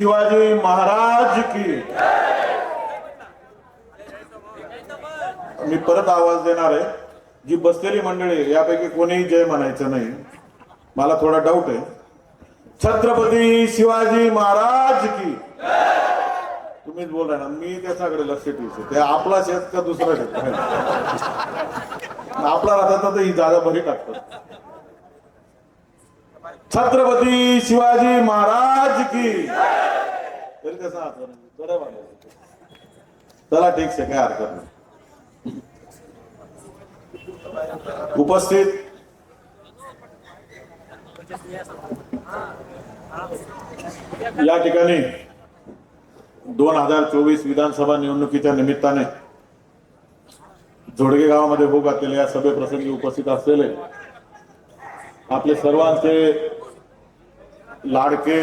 शिवाजी महाराज की. मी परत आवाज देणार आहे. जी बसलेली मंडळी यापैकी कोणीही जय म्हणायचं नाही. मला थोडा डाऊट आहे. छत्रपती शिवाजी महाराज की. तुम्हीच बोला ना मी त्याच्याकडे लक्ष ठेवतो ते आपला शेत का दुसरा शेत? आपला राहतात तर ही जागा भरी टाकतात. छत्रपती शिवाजी महाराज की तरी कसं बरं चला ठीक आहे काय हरकत नाही. उपस्थित. या ठिकाणी दोन हजार चोवीस विधानसभा निवडणुकीच्या निमित्ताने जोडगे गावामध्ये होऊ घातलेल्या या सभेप्रसंगी उपस्थित असलेले आपले सर्वांचे लाडके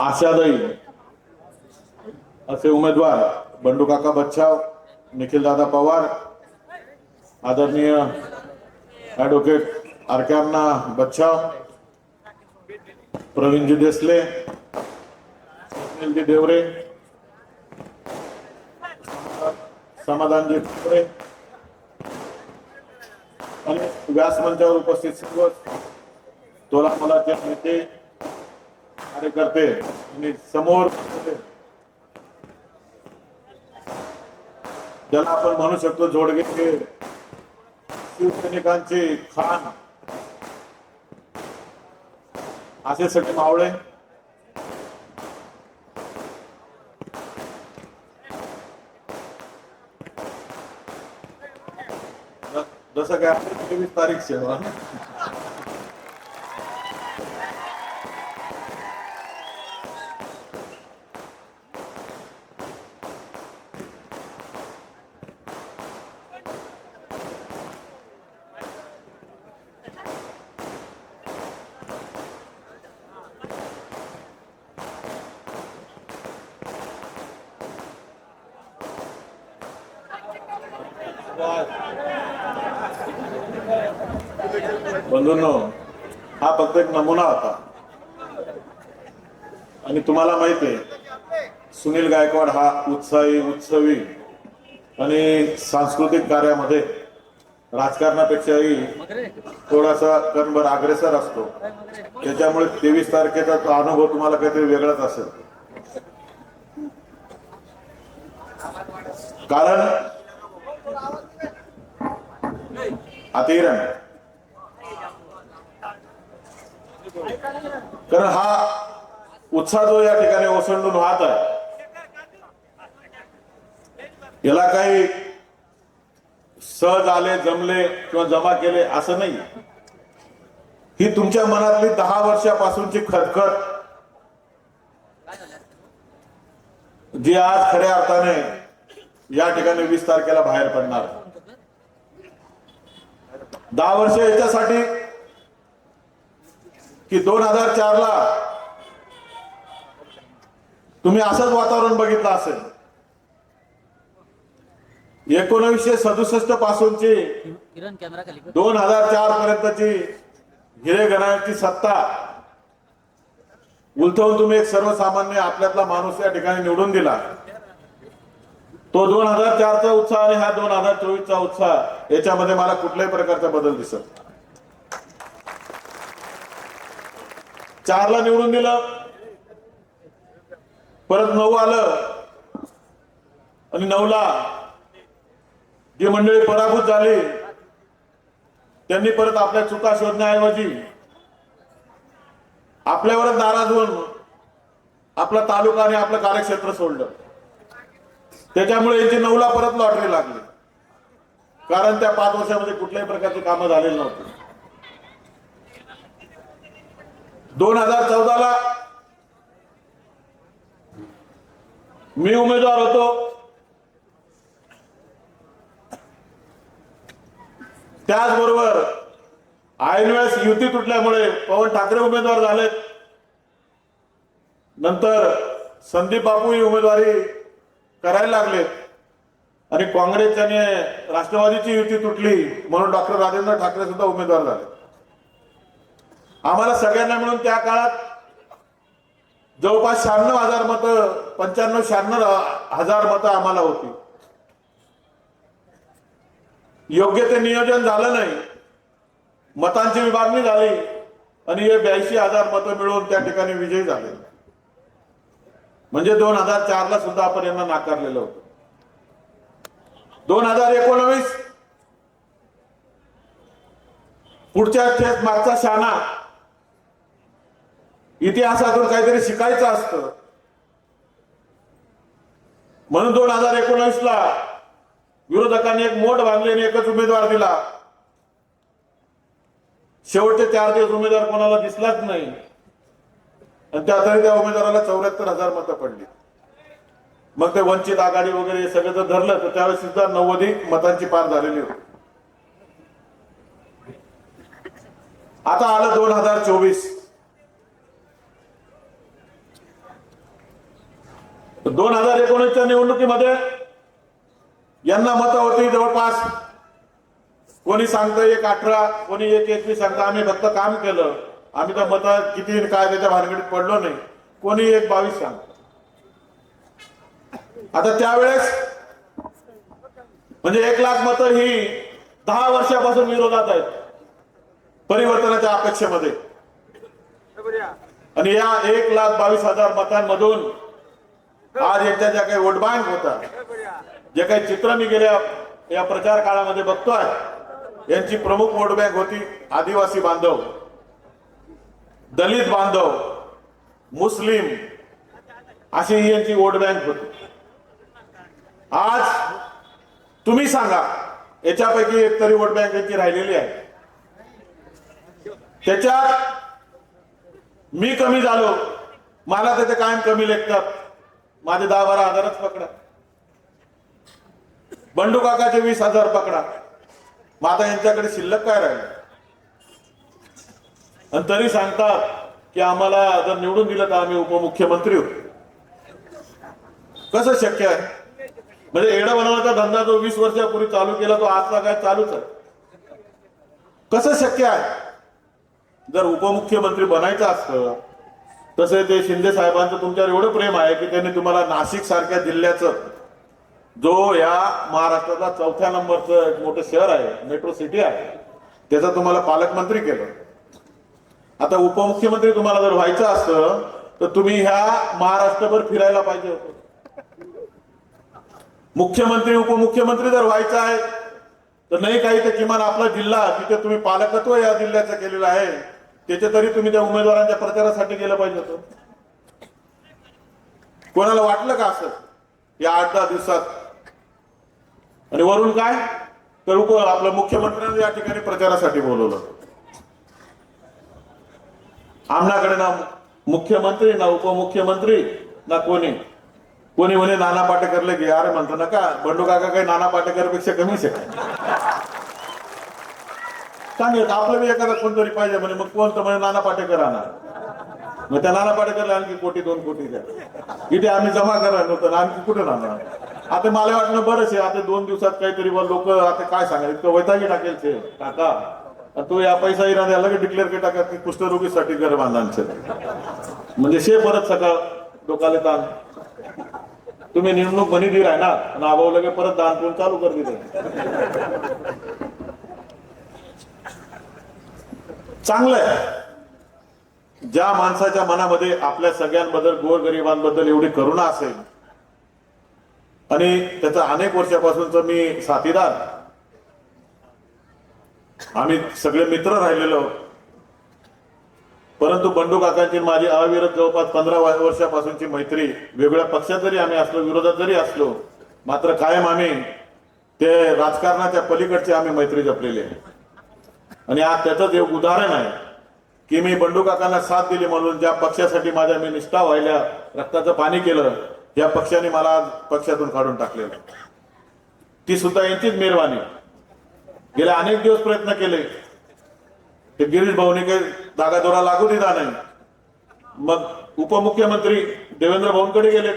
आशादायी असे उमेदवार बंडू काका बच्छाव निखिल दादा पवार आदरणीय ऍडव्होकेट आरक्यांना बच्छाव प्रवीणजी देसले सुनीलजी देवरे समाधानजी ठाकरे आणि व्यासमंचावर उपस्थित सर्व तोला मोलाचे नेते कार्यकर्ते आणि समोर ज्याला आपण म्हणू शकतो जोडगे शिवसैनिकांचे खान. असे सगळे मावळे. जसं काय आपली तेवीस तारीख सेवा. बंधूंनो हा फक्त एक नमुना होता. आणि तुम्हाला माहिती आहे सुनील गायकवाड हा उत्साही उत्सवी आणि सांस्कृतिक कार्यामध्ये राजकारणापेक्षाही थोडासा कणभर अग्रेसर असतो. त्याच्यामुळे तेवीस तारखेचा तो अनुभव तुम्हाला काहीतरी वेगळाच असेल. कारण अतिरण कारण हा उत्साह जो या ठिकाणी ओसंडून वाहत आहे याला काही सहज आले जमले किंवा जमा केले असं नाही. ही तुमच्या मनातली दहा वर्षापासूनची खतखत जी आज खऱ्या अर्थाने या ठिकाणी वीस तारखेला बाहेर पडणार. दहा वर्ष याच्यासाठी की दोन हजार चार ला तुम्ही असंच वातावरण बघितलं असेल. एकोणीसशे सदुसष्ट पासूनची दोन हजार चार पर्यंतची हिरे घराण्याची सत्ता उलथवून तुम्ही एक सर्वसामान्य आपल्यातला माणूस या ठिकाणी निवडून दिला. तो दोन हजार चारचा उत्साह आणि हा दोन हजार चोवीसचा उत्साह याच्यामध्ये मला कुठल्याही प्रकारचा बदल दिसत चारला निवडून दिलं. परत नऊ आलं. आणि नऊला जी मंडळी पराभूत झाली त्यांनी परत आपल्या चुका शोधण्याऐवजी आपल्यावरच नाराज होऊन आपला तालुका आणि आपलं कार्यक्षेत्र सोडलं. त्याच्यामुळे यांची नऊला परत लॉटरी लागली. कारण त्या पाच वर्षामध्ये कुठल्याही प्रकारची कामं झालेली नव्हती. दोन हजार चौदाला मी उमेदवार होतो. त्याचबरोबर ऐन युती तुटल्यामुळे पवन ठाकरे उमेदवार झाले. नंतर संदीप बापू ही उमेदवारी करायला लागलेत आणि काँग्रेस आणि राष्ट्रवादीची युती तुटली म्हणून डॉक्टर राजेंद्र ठाकरे सुद्धा उमेदवार झाले. आम्हाला सगळ्यांना मिळून त्या काळात जवळपास शहाण्णव हजार मतं पंच्याण्णव शहाण्णव हजार मतं आम्हाला होती. योग्य ते नियोजन झालं नाही. मतांची विभागणी झाली आणि हे ब्याऐंशी हजार मतं मिळवून त्या ठिकाणी विजयी झाले. म्हणजे दोन हजार चारला सुद्धा आपण यांना नाकारलेलं होतं. दोन हजार एकोणवीस पुढच्या मागचा शाणा इतिहासातून काहीतरी शिकायचं असतं. म्हणून दोन हजार एकोणवीस ला विरोधकांनी एक मोठ बांधली आणि एकच उमेदवार दिला. शेवटचे चार दिवस उमेदवार कोणाला दिसलाच नाही. आणि त्या तरी त्या उमेदवाराला चौऱ्याहत्तर हजार मतं पडली. मग ते वंचित आघाडी वगैरे सगळं जर धरलं तर त्यावेळेस सुद्धा नव्वदी मतांची पार झालेली होती. आता आलं दोन हजार चोवीस. दोन हजार एकोणीसच्या निवडणुकीमध्ये यांना मतं होती जवळपास कोणी सांगतं एक अठरा कोणी एक एकवीस सांगतं. आम्ही फक्त काम केलं. आम्ही तर मतं किती काय त्याच्या भानगडीत पडलो नाही. कोणी एक बावीस सांगत. आता त्यावेळेस म्हणजे एक लाख मतं ही दहा वर्षापासून विरोधात आहेत. परिवर्तनाच्या अपेक्षेमध्ये. आणि या एक लाख बावीस हजार मतांमधून आज यांच्या ज्या काही वोट बँक होता जे काही चित्र मी गेल्या या प्रचार काळामध्ये बघतोय यांची प्रमुख वोट बँक होती आदिवासी बांधव दलित बांधव मुस्लिम अशी ही यांची वोट बँक होती. आज तुम्ही सांगा याच्यापैकी एक तरी वोट बँक यांची राहिलेली आहे. त्याच्यात मी कमी झालो मला त्याचे कायम कमी लेखतात. माझे दहा बारा हजारच पकडा. बंडू काकाचे वीस हजार पकडा. माता यांच्याकडे शिल्लक काय राहील? आणि तरी सांगतात की आम्हाला जर निवडून दिलं तर आम्ही उपमुख्यमंत्री होऊ. कसं शक्य आहे? म्हणजे एडा बनवण्याचा धंदा जो वीस वर्षापूर्वी चालू केला तो आजचा काय चालूच आहे? कसं शक्य आहे? जर उपमुख्यमंत्री बनायचं असतं तसे ते शिंदे साहेबांचं तुमच्यावर एवढं प्रेम आहे की त्यांनी तुम्हाला नाशिक सारख्या जिल्ह्याचं जो या महाराष्ट्राचा चौथ्या नंबरचं एक मोठं शहर आहे मेट्रो सिटी आहे त्याचा तुम्हाला पालकमंत्री केलं. आता उपमुख्यमंत्री तुम्हाला जर व्हायचं असतं तर तुम्ही ह्या महाराष्ट्रभर फिरायला पाहिजे होतं. मुख्यमंत्री उपमुख्यमंत्री जर व्हायचं आहे तर नाही काही तर किमान आपला जिल्हा तिथे तुम्ही पालकत्व या जिल्ह्याचं केलेलं आहे त्याचे तरी तुम्ही त्या उमेदवारांच्या प्रचारासाठी गेलं पाहिजे होतं. कोणाला वाटलं का असं? या आठ दहा दिवसात. आणि वरून काय? तर आपलं मुख्यमंत्र्यांनी या ठिकाणी प्रचारासाठी बोलवलं. आमनाकडे ना मुख्यमंत्री ना उपमुख्यमंत्री ना कोणी. कोणी म्हणे नाना पाटेकरले घे. अरे म्हणतो नका बंडू काका काही नाना पाटेकरपेक्षा कमीच आहे. चांगलं आपलं बी एखादा कोणतरी पाहिजे म्हणे मग कोणतं म्हणे नाना पाटेकर आणा. मग त्या नाना पाटेकरला आणखी कोटी दोन कोटी द्या. इथे आम्ही जमा करा नव्हतं आणखी कुठे राहणार? आता मला वाटलं बरंच आहे आता दोन दिवसात काहीतरी लोक आता काय सांगायचं? इतकं वैतागी टाकेल ते. काका तो या पैसा इरा लगेच डिक्लेअर के टाका की कुष्ठरोगीसाठी घर बांधांचे म्हणजे शे परत सकाळ डोकाले ताण. तुम्ही निवडणूक बनी दिली आहे ना नाभाऊ लगे परत दान पिऊन चालू कर दिले. चांगलं आहे. ज्या माणसाच्या मनामध्ये आपल्या सगळ्यांबद्दल गोरगरिबांबद्दल एवढी करुणा असेल आणि त्याचा अनेक वर्षापासूनच मी साथीदार आम्ही सगळे मित्र राहिलेलो परंतु बंडू काकांची माझी अविरत जवळपास पंधरा वर्षापासूनची मैत्री वेगळ्या पक्षात जरी आम्ही असलो विरोधात जरी असलो मात्र कायम आम्ही ते राजकारणाच्या पलीकडची आम्ही मैत्री जपलेली आहे. आणि आज त्याचंच एक उदाहरण आहे की मी बंडू काकांना साथ दिली म्हणून ज्या पक्षासाठी माझ्या मी निष्ठा व्हायला रक्ताचं पाणी केलं या पक्षाने मला आज पक्षातून काढून टाकलेलं ती सुद्धा यांचीच मेहरबानी. गेले अनेक दिवस प्रयत्न केले. ते गिरीश भाऊने काही दागादोरा लागू दिला नाही. मग उपमुख्यमंत्री देवेंद्र भाऊंकडे गेले.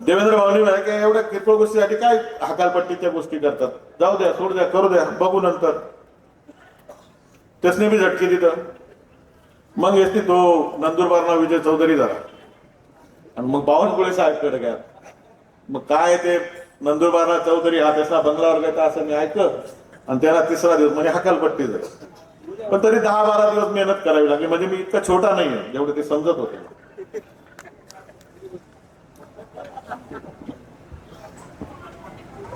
देवेंद्र भाऊनी म्हणे की एवढ्या किरकोळ गोष्टीसाठी काय हकालपट्टीच्या गोष्टी करतात? जाऊ द्या सोड द्या करू द्या बघू नंतर. त्यासने बी झटके तिथं मग येते तो नंदुरबारना विजय चौधरी झाला। आणि मग बावनकुळे साहेबकडे घ्या मग काय ते नंदुरबारला चौधरी हा त्याचा बंगलावर घेता असं मी ऐकलं आणि त्याला तिसरा दिवस म्हणजे हकालपट्टी झाली. पण तरी दहा बारा दिवस मेहनत करावी लागली. म्हणजे मी इतका छोटा नाही आहे जेवढे ते समजत होते.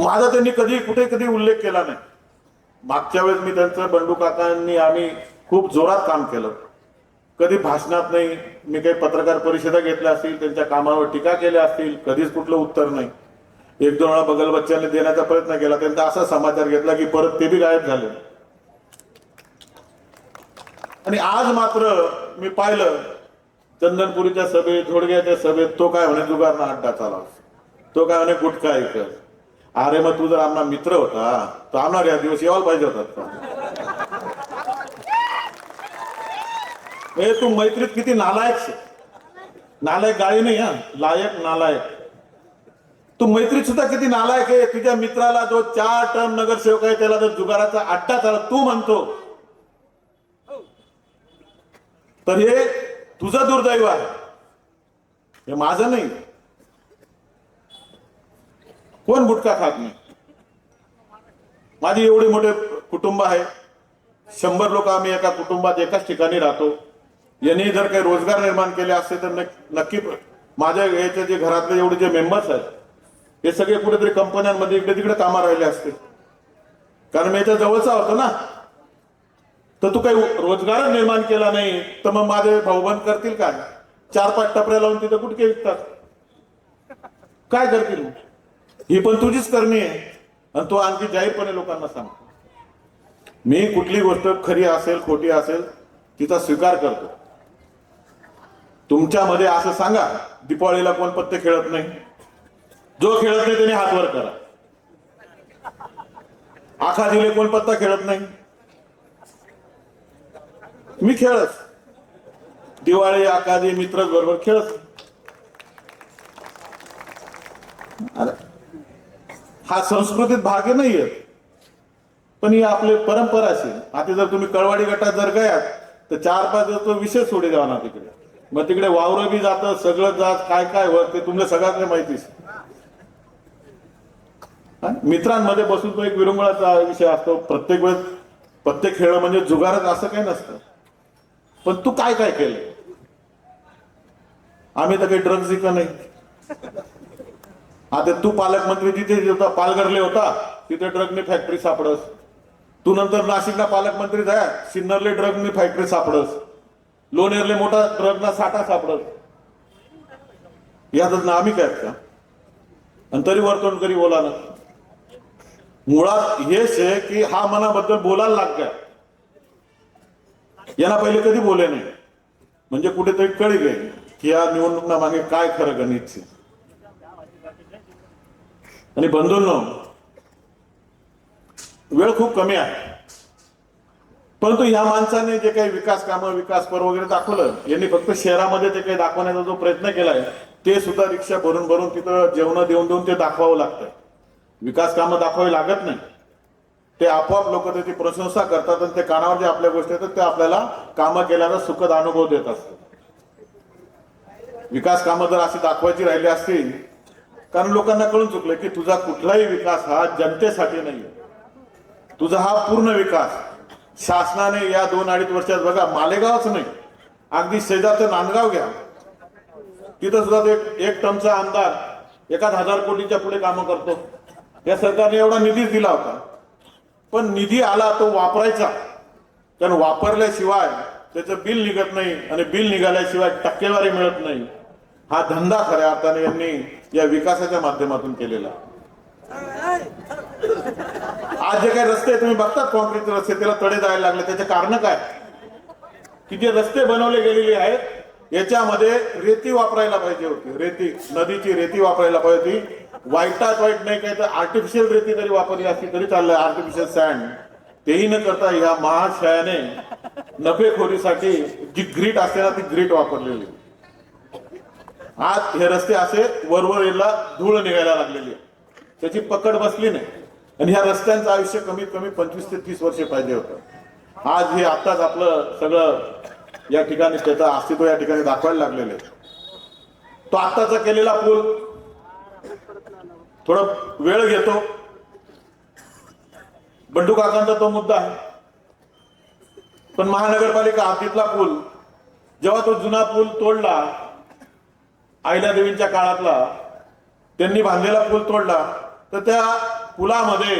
माझा त्यांनी कधी कुठे कधी उल्लेख केला नाही. मागच्या वेळेस मी त्यांचं बंडू काकांनी आम्ही खूप जोरात काम केलं. कधी भाषणात नाही मी काही पत्रकार परिषदा घेतल्या असतील त्यांच्या कामावर टीका केल्या असतील कधीच कुठलं उत्तर नाही. एक दोन वेळा बगल बच्च्याने देण्याचा प्रयत्न केला त्यांचा असा समाचार घेतला की परत ते बी गायब झाले. आणि आज मात्र मी पाहिलं चंदनपुरीच्या सभेत थोडग्याच्या सभेत तो काय म्हणे जुगारना अड्डा चालावा तो काय म्हणे गुटखा ऐकत. अरे मग तू जर आमना मित्र होता तर आम्हाला या दिवस यावायला पाहिजे होता. ए तू मैत्रीत किती नालायक नालायक गाळी नाही हा. लायक नालायक. तू मैत्रीत सुद्धा किती नालायक आहे. तुझ्या मित्राला जो चार टर्म नगरसेवक आहे त्याला जर जुगाराचा अड्डा झाला तू म्हणतो. तर हे तुझं दुर्दैव आहे. हे माझं नाही. कोण गुटखा खात नाही? माझी एवढे मोठे कुटुंब आहे. शंभर लोक आम्ही एका कुटुंबात एकाच ठिकाणी राहतो. यांनी जर काही रोजगार निर्माण केले असते तर नक्की माझ्या याचे जे घरातले एवढे जे मेंबर्स आहेत हे सगळे कुठेतरी कंपन्यांमध्ये इकडे तिकडे कामा राहिले असते. कारण मी याच्या जवळचा होतो ना. तर तू काही रोजगार निर्माण केला नाही तर मग माझे भाऊबंद करतील काय? चार पाच टपऱ्या लावून तिथे गुटके विकतात. काय करतील मग? ही पण तुझीच करणी आहे. आणि तू आणखी जाहीरपणे लोकांना सांगतो. मी कुठली गोष्ट खरी असेल खोटी असेल तिचा स्वीकार करतो. तुमच्यामध्ये असं सांगा दीपावलीला कोण पत्ते खेळत नाही. जो खेळत नाही त्याने हात वर करा. आखा दिले कोण पत्ता खेळत नाही. मी खेळच दिवाळी आकादी मित्र बरोबर खेळत. अरे हा संस्कृतीत भाग नाहीये. पण ही आपली परंपरा असेल आता जर तुम्ही कळवाडी गटात जर गयात तर चार पाच दिवस तो विषय सोडे द्यावा ना तिकडे. मग तिकडे वावरं बी जातं सगळं जात काय काय होत ते तुम्हाला सगळ्यात माहितीच मित्रांमध्ये बसून तो एक विरंगुळाचा विषय असतो. प्रत्येक वेळेस प्रत्येक खेळ म्हणजे जुगारच असं काही नसतं. पण तू काय काय केलं आम्ही तर काही ड्रग्ज इकं नाही. आता तू पालकमंत्री जिथे होता पालघरले होता तिथे ड्रगने फॅक्टरी सापडस. तू नंतर नाशिकला पालकमंत्री झाला सिन्नरले ड्रगने फॅक्टरी सापडस. लोणेरले मोठा ड्रगना साठा सापडस. यातच ना आम्ही काय का आणि तरी वर्तवण करी बोला ना मुळात हेच आहे की हा मनाबद्दल बोलायला लागल्या यांना पहिले कधी बोले नाही. म्हणजे कुठेतरी कळी गई की या निवडणुका मागे काय खरं गणित आहे. आणि बंधूंनो वेळ खूप कमी आहे. परंतु ह्या माणसाने जे काही विकास कामं विकास पर वगैरे दाखवलं यांनी फक्त शहरामध्ये ते काही दाखवण्याचा जो प्रयत्न केलाय ते सुद्धा रिक्षा भरून भरून तिथं जेवण देऊन देऊन ते दाखवावं लागतं विकास कामं दाखवावी लागत नाही. ते आपोआप लोक त्याची प्रशंसा करतात आणि ते कानावर जे आपल्या गोष्टी येतात ते आपल्याला कामं केल्याचा सुखद अनुभव देत असतात. विकास कामं जर अशी दाखवायची राहिली असतील कारण लोकांना कळून चुकलं की तुझा कुठलाही विकास हा जनतेसाठी नाही तुझा हा पूर्ण विकास शासनाने या दोन अडीच वर्षात बघा मालेगावच नाही. अगदी शेजारचं नांदगाव घ्या. तिथं सुद्धा एक एक टमचा आमदार एखाद हजार कोटीच्या पुढे कामं करतो. या सरकारने एवढा निधीच दिला होता. पण निधी आला तो वापरायचा. कारण वापरल्याशिवाय त्याचं बिल निघत नाही आणि बिल निघाल्याशिवाय टक्केवारी मिळत नाही. हा धंदा खऱ्या अर्थाने यांनी या विकासाच्या माध्यमातून केलेला. आज जे काही रस्ते तुम्ही बघतात कॉन्क्रीटचे रस्ते त्याला तडे जायला लागले. त्याचे कारण काय? की जे रस्ते बनवले गेलेले आहेत याच्यामध्ये रेती वापरायला पाहिजे होती. रेती नदीची रेती वापरायला पाहिजे होती. वाईटात वाईट नाही काय तर आर्टिफिशियल रेती जरी वापरली असती तरी चाललंय. आर्टिफिशियल सँड तेही न करता ह्या महाशयाने नफेखोरीसाठी जी ग्रीट असते ना ती ग्रीट वापरलेली. आज हे रस्ते असे वरवर याला धूळ निघायला लागलेली आहे. त्याची पकड बसली नाही. आणि ह्या रस्त्यांचं आयुष्य कमीत कमी पंचवीस ते तीस वर्षे पाहिजे होतं. आज हे आत्ताच आपलं सगळं या ठिकाणी त्याचं अस्तित्व या ठिकाणी दाखवायला लागलेलं आहे. तो आत्ताचा केलेला पूल थोडं वेळ घेतो. बंडू काकांचा तो मुद्दा आहे. पण महानगरपालिका हातीतला पूल जेव्हा तो जुना पूल तोडला देवींच्या काळातला त्यांनी बांधलेला पूल तोडला तर त्या पुलामध्ये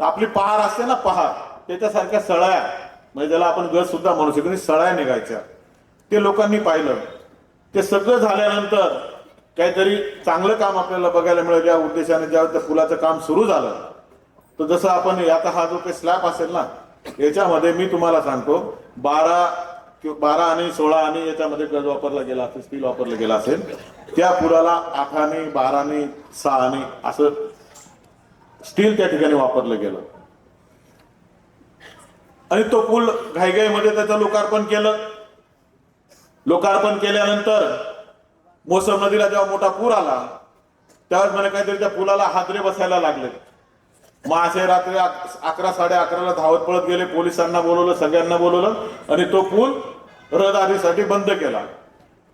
आपली पहार असते ना पहार त्याच्यासारख्या सळ्या म्हणजे ज्याला आपण गज सुद्धा म्हणू शकतो सळ्या निघायच्या. ते लोकांनी पाहिलं. ते सगळं झाल्यानंतर काहीतरी चांगलं काम आपल्याला बघायला मिळेल. या उद्देशाने ज्यावेळेस त्या पुलाचं काम सुरू झालं तर जसं आपण आता हा जो काही स्लॅब असेल ना याच्यामध्ये मी तुम्हाला सांगतो बारा किंवा बारा आणि सोळा आणि याच्यामध्ये गज वापरला गेला असेल स्टील वापरलं गेला असेल त्या पुलाला आठाने बाराने सहाने सहा आणि असं स्टील त्या ठिकाणी वापरलं गेलं. आणि तो पूल घाईघाईमध्ये त्याचं लोकार्पण केलं. लोकार्पण केल्यानंतर मोसम नदीला जेव्हा मोठा पूर आला त्यावेळेस म्हणे काहीतरी त्या पुलाला हादरे बसायला लागले. मग असे रात्री अकरा साडे अकराला धावत पळत गेले पोलिसांना बोलवलं सगळ्यांना बोलवलं आणि तो पूल रहदारीसाठी बंद केला.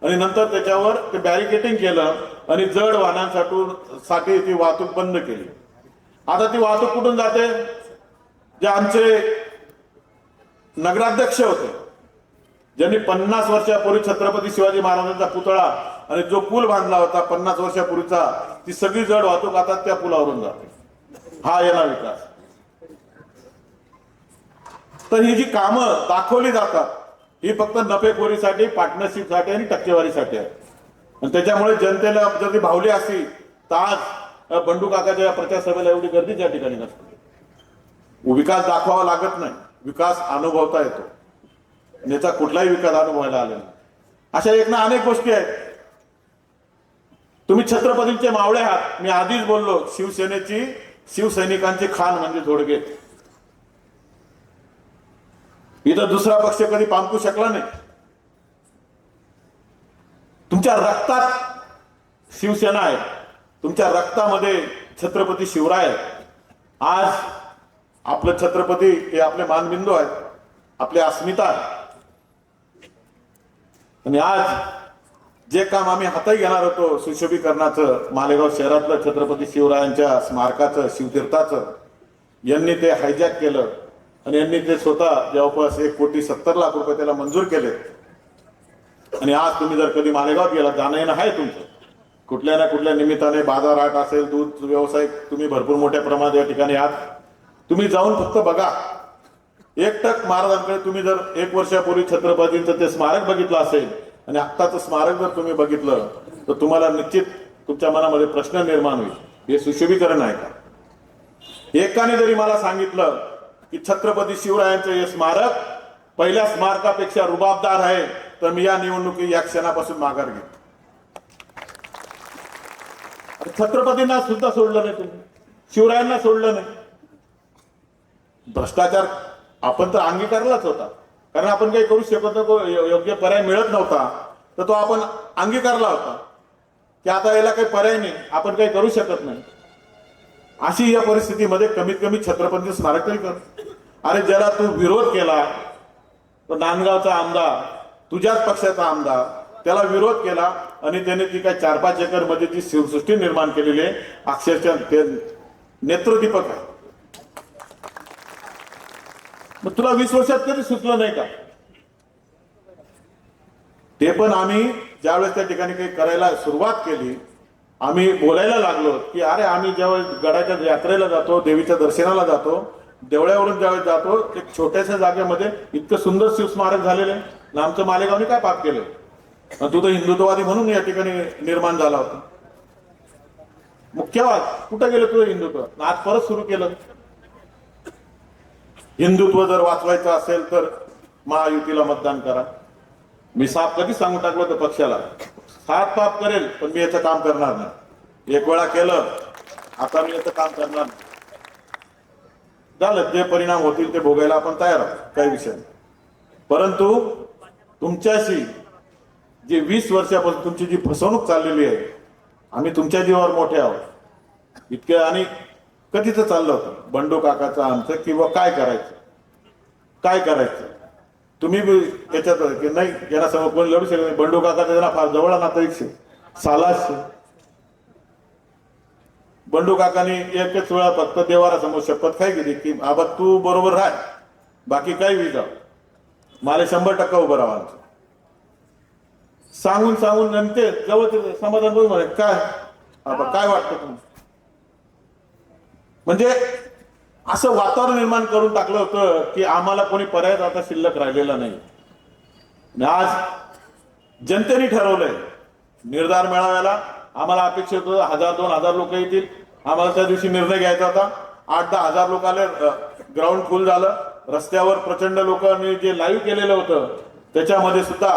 आणि नंतर त्याच्यावर ते बॅरिकेटिंग केलं आणि जड वाहनांसाठी साठी ती वाहतूक बंद केली. आता ती वाहतूक कुठून जाते? जे आमचे नगराध्यक्ष होते ज्यांनी पन्नास वर्षापूर्वी छत्रपती शिवाजी महाराजांचा पुतळा आणि जो पूल बांधला होता पन्नास वर्षापूर्वीचा ती सगळी जड वाहतूक आता त्या पुलावरून जाते. हा येणार विकास. तर ही जी कामं दाखवली जातात ही फक्त नफेखोरीसाठी पार्टनरशिपसाठी आणि टक्केवारीसाठी आहे. आणि त्याच्यामुळे जनतेला जर ती भावली असती तर आज बंडू काकाच्या प्रचार सभेला एवढी गर्दी त्या ठिकाणी नसते. विकास दाखवावा लागत नाही. विकास अनुभवता येतो. याचा कुठलाही विकास अनुभवायला आला नाही. अशा एक ना अनेक गोष्टी आहेत. तुम्ही छत्रपतींचे मावळे आहात. मी आधीच बोललो शिवसेनेची शिवसैनिकांची खान म्हणजे जोडगे इथं दुसरा पक्ष कधी पांपू शकला नाही. तुमच्या रक्तात शिवसेना आहे. तुमच्या रक्तामध्ये छत्रपती शिवराय आहे आज आपलं छत्रपती हे आपले मानबिंदू आहेत. आपली अस्मिता आहे आणि आज जे काम आम्ही हाताही घेणार होतो सुशोभीकरणाचं मालेगाव शहरातलं छत्रपती शिवरायांच्या स्मारकाचं शिवतीर्थाचं यांनी ते हायजॅक केलं. आणि यांनी ते स्वतः जवळपास एक कोटी सत्तर लाख रुपये त्याला मंजूर केले. आणि आज तुम्ही जर कधी मालेगाव गेला जाणं येणं आहे तुमचं. कुठल्या ना कुठल्या निमित्ताने बाजारहाट असेल दूध व्यवसाय तुम्ही भरपूर मोठ्या प्रमाणात या ठिकाणी आहात. तुम्ही जाऊन फक्त बघा. एकटक महाराजांकडे तुम्ही जर एक वर्षापूर्वी छत्रपतींचं ते स्मारक बघितलं असेल आणि आत्ताचं स्मारक जर तुम्ही बघितलं तर तुम्हाला निश्चित तुमच्या मनामध्ये प्रश्न निर्माण होईल. हे सुशोभीकरण आहे का? एकाने जरी मला सांगितलं की छत्रपती शिवरायांचं हे स्मारक पहिल्या स्मारकापेक्षा रुबाबदार आहे तर मी या निवडणुकी या क्षणापासून माघार घेतो छत्रपतींना सुद्धा सोडलं नाही तुम्ही. शिवरायांना सोडलं नाही. भ्रष्टाचार आपण तर अंगीकारलाच होता. कारण आपण काही करू शकत नव्हतो योग्य पर्याय मिळत नव्हता तर तो आपण अंगीकारला होता. की आता याला काही पर्याय नाही आपण काही करू शकत नाही. अशी या परिस्थितीमध्ये कमीत कमी छत्रपती स्मारक तरी कर. अरे ज्याला तू विरोध केला तो नांदगावचा आमदार तुझ्याच पक्षाचा आमदार त्याला विरोध केला आणि त्याने ती काय चार पाच एकरमध्ये जी शिवसृष्टी निर्माण केलेली आहे अक्षरशः ते नेत्रदीपक आहे. मग तुला वीस वर्षात कधी सुचलं नाही का? ते पण आम्ही ज्यावेळेस त्या ठिकाणी काही करायला सुरुवात केली आम्ही बोलायला लागलो की अरे आम्ही ज्यावेळेस गडाच्या यात्रेला जातो देवीच्या दर्शनाला जातो देवळ्यावरून ज्यावेळेस जातो एक छोट्याशा जागेमध्ये इतकं सुंदर शिवस्मारक झालेलं आहे. आमचं मालेगावने काय पाप केलं? तू तर हिंदुत्ववादी म्हणून या ठिकाणी निर्माण झाला होता. मुख्यवाद कुठं गेलं तुझं हिंदुत्व? आज परत सुरू केलं. हिंदुत्व जर वाचवायचं असेल तर महायुतीला मतदान करा. मी साफ कधी सांगून टाकलं तर पक्षाला. पाप पाप करेल पण मी याचं काम करणार नाही. एक वेळा केलं आता मी याचं काम करणार नाही. झालं जे परिणाम होतील ते भोगायला आपण तयार आहोत काही विषय नाही. परंतु तुमच्याशी जी वीस वर्षापासून तुमची जी फसवणूक चाललेली आहे आम्ही तुमच्या जीवावर मोठे आहोत. इतके आणि कधीच चाललं होतं? बंडू काकाचं आमचं किंवा काय करायचं? काय करायचं? तुम्ही त्याच्यात की नाही यांना समोर कोणी लढू शकत नाही बंडू काका त्यांना फार जवळ नातं एक सालाच बंडू काकानी एकच वेळा फक्त देवारासमोर शपथ काय केली की आबा तू बरोबर राह. बाकी काही बी मला शंभर टक्का उभं राहा सांगून सांगून नंतर जवळ समाधान बोल काय? आबा काय वाटतं तुम्ही म्हणजे असं वातावरण निर्माण करून टाकलं होतं की आम्हाला कोणी पर्याय आता शिल्लक राहिलेला नाही. आज जनतेने ठरवलंय निर्धार मेळाव्याला. आम्हाला अपेक्षित होतं हजार दोन हजार लोक येतील. आम्हाला त्या दिवशी निर्णय घ्यायचा होता. आठ दहा हजार लोक आले ग्राउंड फुल झालं. रस्त्यावर प्रचंड लोकांनी जे लाईव्ह केलेलं होतं त्याच्यामध्ये सुद्धा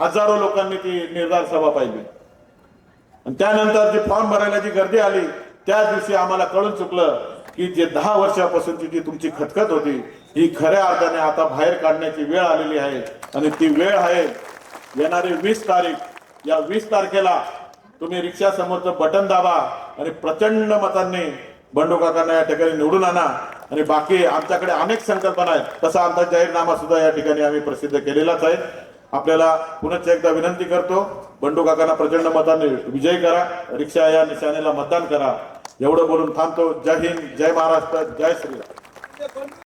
हजारो लोकांनी ती निर्धार सभा पाहिली. आणि त्यानंतर जी फॉर्म भरायला जी गर्दी आली त्या दिवशी आम्हाला कळून चुकलं की जे दहा वर्षापासूनची जी तुमची खतखत होती ही खऱ्या अर्थाने आता बाहेर काढण्याची वेळ आलेली आहे. आणि ती वेळ आहे येणारी वीस तारीख. या वीस तारखेला तुम्ही रिक्षा समोरचं बटन दाबा आणि प्रचंड मतांनी बंडू काकांना या ठिकाणी निवडून आणा. आणि बाकी आमच्याकडे अनेक संकल्पना आहेत. तसा आमचा जाहीरनामा सुद्धा या ठिकाणी आम्ही प्रसिद्ध केलेलाच आहे. आपल्याला पुनश्च एकदा विनंती करतो बंडू काकांना प्रचंड मतांनी विजयी करा रिक्षा या निशाणेला मतदान करा. एवढं बोलून थांबतो. जय हिंद जय महाराष्ट्र जय श्रीराम.